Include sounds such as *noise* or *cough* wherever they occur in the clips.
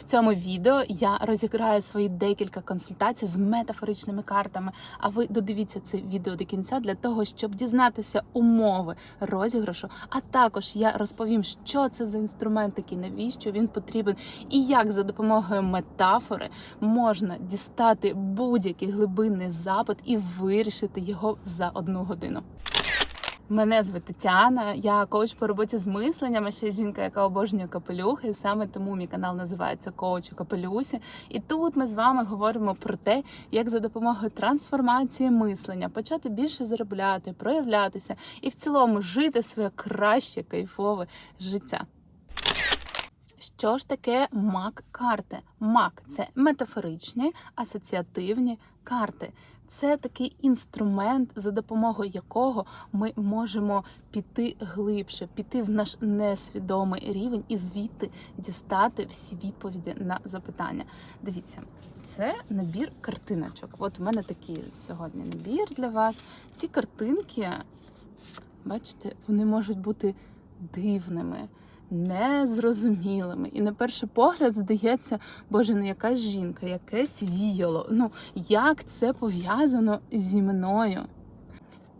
В цьому відео я розіграю свої декілька консультацій з метафоричними картами. А ви додивіться це відео до кінця для того, щоб дізнатися умови розіграшу. А також я розповім, що це за інструмент такий, навіщо він потрібен, і як за допомогою метафори можна дістати будь-який глибинний запит і вирішити його за одну годину. Мене звати Тетяна, я коуч по роботі з мисленням, а ще жінка, яка обожнює капелюхи. І Саме тому мій канал називається Коуч у капелюсі. І тут ми з вами говоримо про те, як за допомогою трансформації мислення почати більше заробляти, проявлятися і в цілому жити своє краще кайфове життя. Що ж таке мак-карти? Мак це метафоричні асоціативні карти. Це такий інструмент, за допомогою якого ми можемо піти глибше, піти в наш несвідомий рівень і звідти дістати всі відповіді на запитання. Дивіться, це набір картиночок. От у мене такий сьогодні набір для вас. Ці картинки, бачите, вони можуть бути дивними незрозумілими. І на перший погляд здається, боже, ну якась жінка, якесь віяло. Ну як це пов'язано зі мною?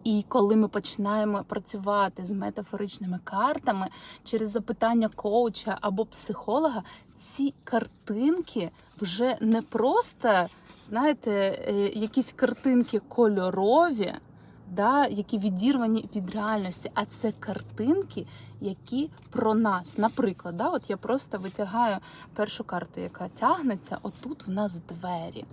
І коли ми починаємо працювати з метафоричними картами через запитання коуча або психолога, ці картинки вже не просто, знаєте, е, якісь картинки кольорові да, які відірвані від реальності, а це картинки, які про нас. Наприклад, да, от я просто витягаю першу карту, яка тягнеться. Отут в нас двері.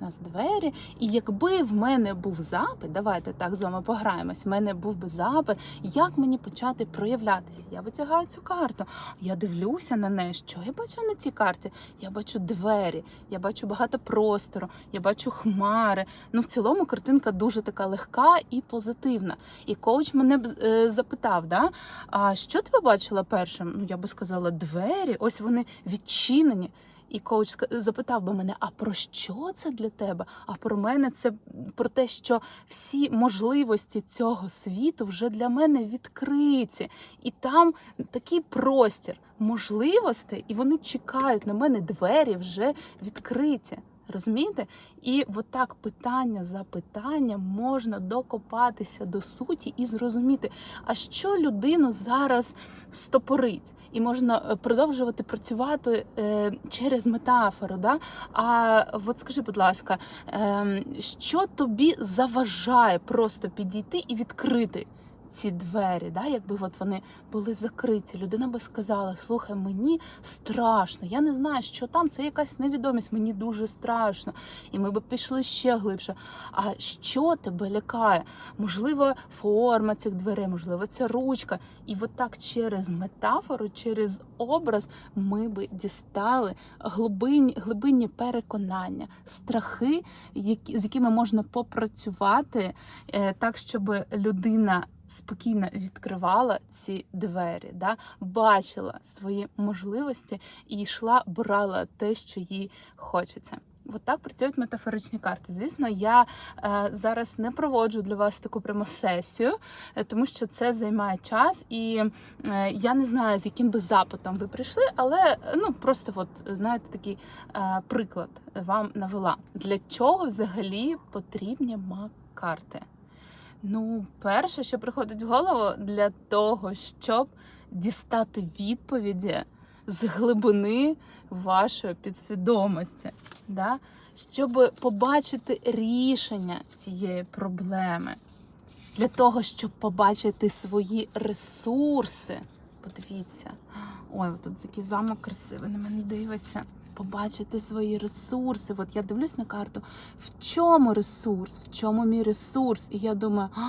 Нас двері, і якби в мене був запит, давайте так з вами пограємось. В мене був би запит, як мені почати проявлятися. Я витягаю цю карту, я дивлюся на неї. Що я бачу на цій карті? Я бачу двері, я бачу багато простору, я бачу хмари. Ну, в цілому картинка дуже така легка і позитивна. І коуч мене е, запитав: да, а що ти побачила першим? Ну, я би сказала, двері, ось вони відчинені. І коуч запитав би мене: а про що це для тебе? А про мене це про те, що всі можливості цього світу вже для мене відкриті, і там такий простір можливостей, і вони чекають на мене двері вже відкриті. Розумієте? І отак питання за питанням можна докопатися до суті і зрозуміти, а що людину зараз стопорить, і можна е, продовжувати працювати е, через метафору. Да? А от скажи, будь ласка, е, що тобі заважає просто підійти і відкрити? Ці двері, да, якби от вони були закриті, людина би сказала: слухай, мені страшно, я не знаю, що там, це якась невідомість, мені дуже страшно. І ми б пішли ще глибше. А що тебе лякає? Можливо, форма цих дверей, можливо, ця ручка. І от так через метафору, через образ ми би дістали глибинні, глибинні переконання, страхи, які, з якими можна попрацювати е, так, щоб людина. Спокійно відкривала ці двері, да? бачила свої можливості і йшла, брала те, що їй хочеться. От так працюють метафоричні карти. Звісно, я е, зараз не проводжу для вас таку прямо сесію, е, тому що це займає час, і е, я не знаю, з яким би запитом ви прийшли, але ну просто, от знаєте, такий е, приклад вам навела. Для чого взагалі потрібні мак-карти? Ну, перше, що приходить в голову, для того, щоб дістати відповіді з глибини вашої підсвідомості, да? щоб побачити рішення цієї проблеми, для того, щоб побачити свої ресурси. Подивіться, ой, тут такий замок красивий на мене дивиться. Побачити свої ресурси. От я дивлюсь на карту. В чому ресурс? В чому мій ресурс? І я думаю, а,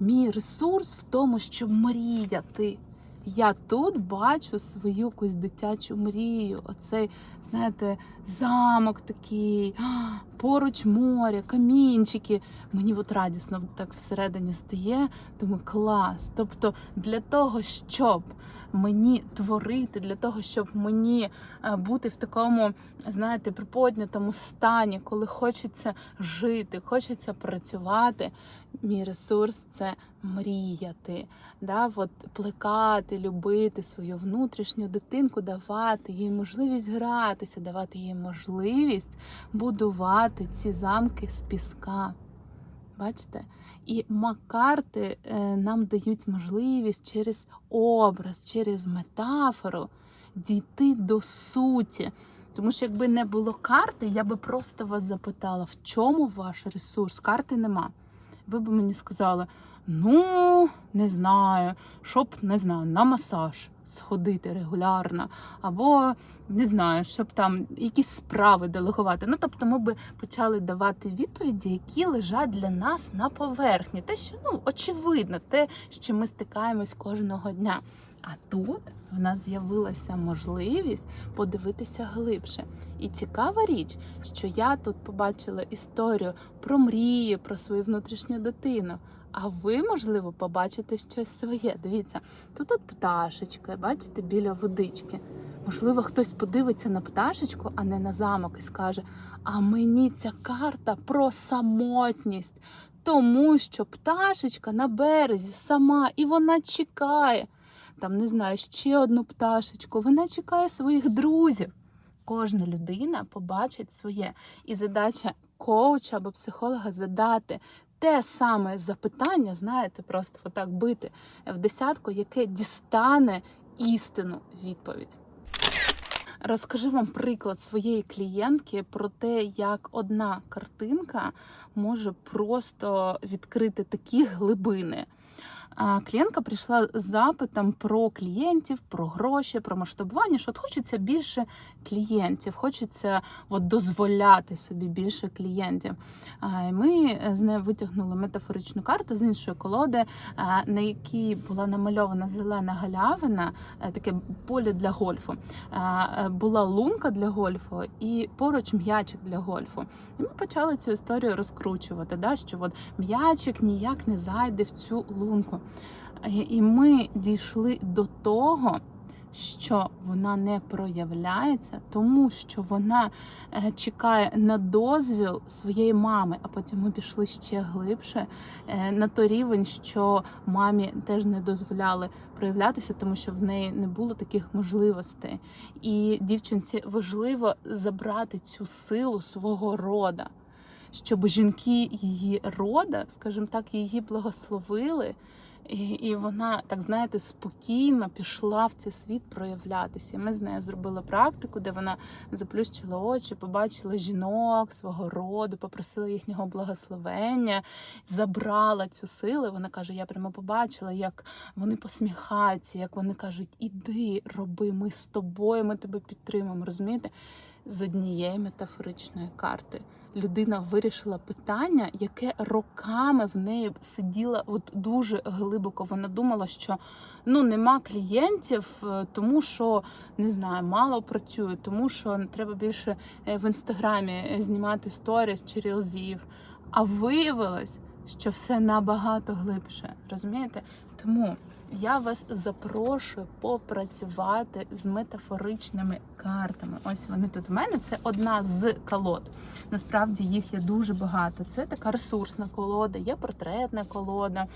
мій ресурс в тому, щоб мріяти. Я тут бачу свою якусь дитячу мрію. Оцей, знаєте, замок такий, поруч море, камінчики. Мені от радісно так всередині стає. Думаю, клас. Тобто для того, щоб мені творити, для того, щоб мені е, бути в такому, знаєте, приподнятому стані, коли хочеться жити, хочеться працювати. Мій ресурс це мріяти, да, от плекати, любити свою внутрішню дитинку, давати їй можливість гратися, давати їй можливість будувати ці замки з піска. Бачите? І макарти е, нам дають можливість через образ, через метафору дійти до суті. Тому що якби не було карти, я би просто вас запитала, в чому ваш ресурс? Карти нема. Ви б мені сказали: ну, не знаю, щоб не знаю, на масаж сходити регулярно, або не знаю, щоб там якісь справи делегувати. Ну, тобто, ми би почали давати відповіді, які лежать для нас на поверхні. Те, що ну очевидно, те, з чим ми стикаємось кожного дня. А тут в нас з'явилася можливість подивитися глибше. І цікава річ, що я тут побачила історію про мрії, про свою внутрішню дитину. А ви, можливо, побачите щось своє. Дивіться, тут от пташечка, бачите, біля водички. Можливо, хтось подивиться на пташечку, а не на замок, і скаже: А мені ця карта про самотність, тому що пташечка на березі сама і вона чекає. Там не знаю, ще одну пташечку. Вона чекає своїх друзів. Кожна людина побачить своє. І задача коуча або психолога задати те саме запитання, знаєте, просто отак бити в десятку, яке дістане істину відповідь. Розкажу вам приклад своєї клієнтки про те, як одна картинка може просто відкрити такі глибини. Клієнтка прийшла з запитом про клієнтів, про гроші, про масштабування. Що от хочеться більше клієнтів, хочеться от дозволяти собі більше клієнтів. Ми з нею витягнули метафоричну карту з іншої колоди, на якій була намальована зелена галявина, е, таке поле для гольфу. Е, Була лунка для гольфу і поруч м'ячик для гольфу. І ми почали цю історію розкручувати, да, що от м'ячик ніяк не зайде в цю лунку. І ми дійшли до того, що вона не проявляється, тому що вона е, чекає на дозвіл своєї мами, а потім ми пішли ще глибше е, на той рівень, що мамі теж не дозволяли проявлятися, тому що в неї не було таких можливостей. І дівчинці важливо забрати цю силу свого рода. Щоб жінки її рода, скажімо так, її благословили, і, і вона, так знаєте, спокійно пішла в цей світ проявлятися. Ми з нею зробили практику, де вона заплющила очі, побачила жінок свого роду, попросила їхнього благословення, забрала цю силу. Вона каже: Я прямо побачила, як вони посміхаються, як вони кажуть, іди, роби, ми з тобою, ми тебе підтримуємо. Розумієте? З однієї метафоричної карти людина вирішила питання, яке роками в неї сиділо от дуже глибоко. Вона думала, що ну нема клієнтів, е, тому що не знаю, мало працює, тому що треба більше е, в інстаграмі знімати сторіс чи рілзів. А виявилось, що все набагато глибше. Розумієте? Тому я вас запрошую попрацювати з метафоричними картами. Ось вони тут в мене. Це одна з колод. Насправді їх є дуже багато. Це така ресурсна колода, є портретна колода,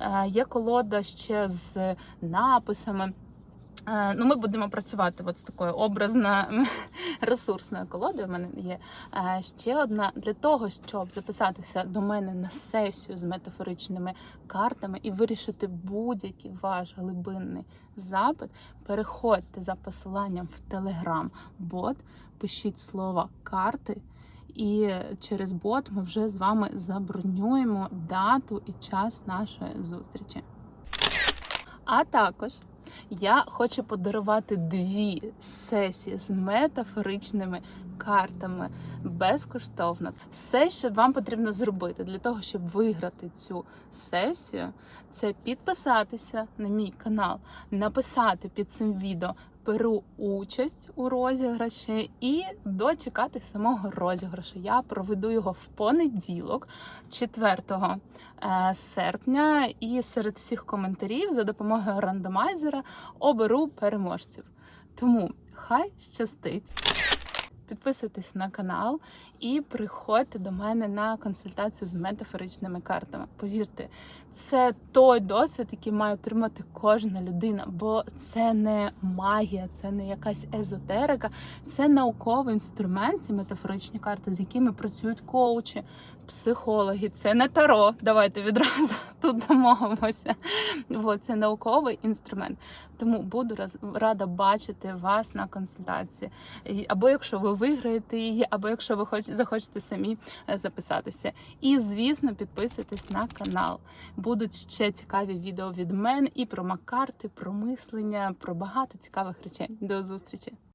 е, є колода ще з написами. Е, Ну, ми будемо працювати от з такою образно *laughs* ресурсною колодою. У мене є е, ще одна для того, щоб записатися до мене на сесію з метафоричними картами і вирішити будь-який ваш глибинний запит. Переходьте за посиланням в Telegram-бот, пишіть слово карти. І через бот ми вже з вами забронюємо дату і час нашої зустрічі. А також я хочу подарувати дві сесії з метафоричними картами безкоштовно. Все, що вам потрібно зробити для того, щоб виграти цю сесію, це підписатися на мій канал, написати під цим відео беру участь у розіграші і дочекати самого розіграшу. Я проведу його в понеділок, 4 е, серпня, і серед всіх коментарів за допомогою рандомайзера оберу переможців. Тому хай щастить. Підписуйтесь на канал і приходьте до мене на консультацію з метафоричними картами. Повірте, це той досвід, який має отримати кожна людина, бо це не магія, це не якась езотерика, це науковий інструмент, ці метафоричні карти, з якими працюють коучі, психологи. Це не таро. Давайте відразу *laughs* тут домовимося. От, це науковий інструмент. Тому буду рада бачити вас на консультації. Або якщо ви виграєте її, або якщо ви хоч, захочете самі е, записатися. І, звісно, підписуйтесь на канал. Будуть ще цікаві відео від мене і про макарти, про мислення, про багато цікавих речей. До зустрічі!